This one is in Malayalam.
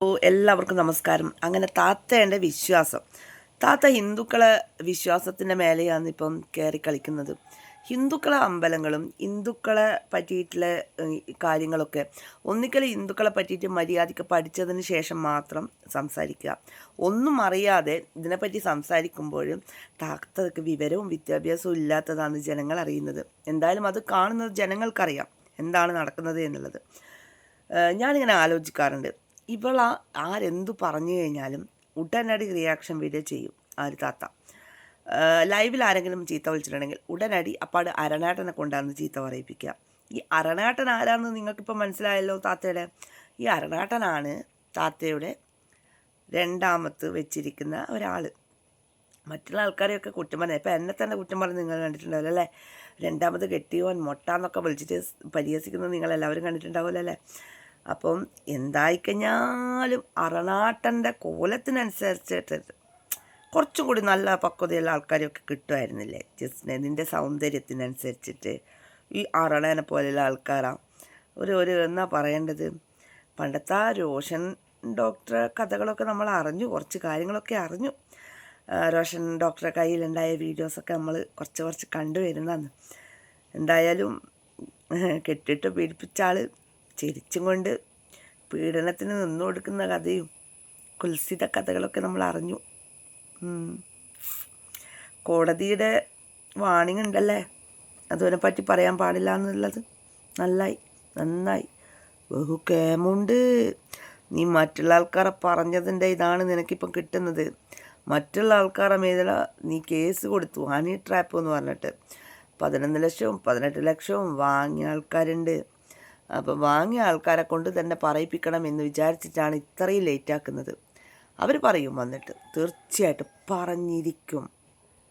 എല്ലാവർക്കും നമസ്കാരം. അങ്ങനെ താത്തേന്റെ വിശ്വാസം. താത്ത ഹിന്ദുക്കളെ വിശ്വാസത്തിന്റെ മേലെയാണ് ഇപ്പം കയറി കളിക്കുന്നത്. ഹിന്ദുക്കളെ അമ്പലങ്ങളും ഹിന്ദുക്കളെ പറ്റിയിട്ടുള്ള കാര്യങ്ങളൊക്കെ ഒന്നിക്കൽ ഹിന്ദുക്കളെ പറ്റിയിട്ട് മര്യാദയ്ക്ക് പഠിച്ചതിന് ശേഷം മാത്രം സംസാരിക്കുക. ഒന്നും അറിയാതെ ഇതിനെപ്പറ്റി സംസാരിക്കുമ്പോഴും താത്തക്ക് വിവരവും വിദ്യാഭ്യാസവും ഇല്ലാത്തതാണ് ജനങ്ങൾ അറിയുന്നത്. എന്തായാലും അത് കാണുന്നത് ജനങ്ങൾക്കറിയാം. എന്താണ് നടക്കുന്നത് എന്നുള്ളത്. ഞാനിങ്ങനെ ആലോചിക്കാറുണ്ട്. ഇവള ആരെന്തു പറഞ്ഞു കഴിഞ്ഞാലും ഉടനടി റിയാക്ഷൻ വീഡിയോ ചെയ്യും ആ ഒരു താത്ത. ലൈവിൽ ആരെങ്കിലും ചീത്ത വിളിച്ചിട്ടുണ്ടെങ്കിൽ ഉടനടി അപ്പാട് അരണാട്ടനെ കൊണ്ടാന്ന് ചീത്ത പറയിപ്പിക്കുക. ഈ അരണാട്ടൻ ആരാന്ന് നിങ്ങൾക്കിപ്പോൾ മനസ്സിലായല്ലോ താത്തയുടെ? ഈ അരണാട്ടനാണ് താത്തയുടെ രണ്ടാമത്ത് വെച്ചിരിക്കുന്ന ഒരാൾ മറ്റുള്ള ആൾക്കാരെയൊക്കെ കുറ്റം പറഞ്ഞത് ഇപ്പം എന്നെ തന്നെ കുറ്റം പറഞ്ഞ് നിങ്ങൾ കണ്ടിട്ടുണ്ടാവില്ല അല്ലേ? രണ്ടാമത് കെട്ടിയോൻ മൊട്ട എന്നൊക്കെ വിളിച്ചിട്ട് പരിഹസിക്കുന്നത് നിങ്ങളെല്ലാവരും കണ്ടിട്ടുണ്ടാവില്ല അല്ലേ? അപ്പം എന്തായിക്കഴിഞ്ഞാലും അറനാട്ടന്റെ കോലത്തിനനുസരിച്ചിട്ട് കുറച്ചും കൂടി നല്ല പക്വതയുള്ള ആൾക്കാരെയൊക്കെ കിട്ടുമായിരുന്നില്ലേ? ജസ്റ്റ് നിന്റെ സൗന്ദര്യത്തിനനുസരിച്ചിട്ട് ഈ അറണേനെ പോലെയുള്ള ആൾക്കാരാണ് ഒരു ഒരു എന്നാ പറയേണ്ടത്? പണ്ടത്തെ ആ രോഷൻ ഡോക്ടറെ കഥകളൊക്കെ നമ്മൾ അറിഞ്ഞു കുറച്ച് കാര്യങ്ങളൊക്കെ അറിഞ്ഞു. രോഷൻ ഡോക്ടറെ കയ്യിലുണ്ടായ വീഡിയോസൊക്കെ നമ്മൾ കുറച്ച് കുറച്ച് കണ്ടുവരുന്നതാണ്. എന്തായാലും കെട്ടിട്ട് പീഡിപ്പിച്ച ആൾ ചിരിച്ചും കൊണ്ട് പീഡനത്തിന് നിന്നു കൊടുക്കുന്ന കഥയും കുൽസിത കഥകളൊക്കെ നമ്മൾ അറിഞ്ഞു. കോടതിയുടെ വാണിംഗ് ഉണ്ടല്ലേ? അതിനെ പറ്റി പറയാൻ പാടില്ല എന്നുള്ളത്. നന്നായി നന്നായി. ബഹു കേമുണ്ട്. നീ മറ്റുള്ള ആൾക്കാരെ പറഞ്ഞതിന്റെ ഇതാണ് നിനക്കിപ്പം കിട്ടുന്നത്. മറ്റുള്ള ആൾക്കാരെ മേലെ നീ കേസ് കൊടുത്തു. ഹണി ട്രാപ്പ് എന്ന് പറഞ്ഞിട്ട് പതിനൊന്ന് ലക്ഷവും പതിനെട്ട് ലക്ഷവും വാങ്ങിയ ആൾക്കാരുണ്ട്. അപ്പം വാങ്ങിയ ആൾക്കാരെ കൊണ്ട് തന്നെ പറയിപ്പിക്കണം എന്ന് വിചാരിച്ചിട്ടാണ് ഇത്രയും ലേറ്റാക്കുന്നത് അവർ പറയും വന്നിട്ട് തീർച്ചയായിട്ടും പറഞ്ഞിരിക്കും.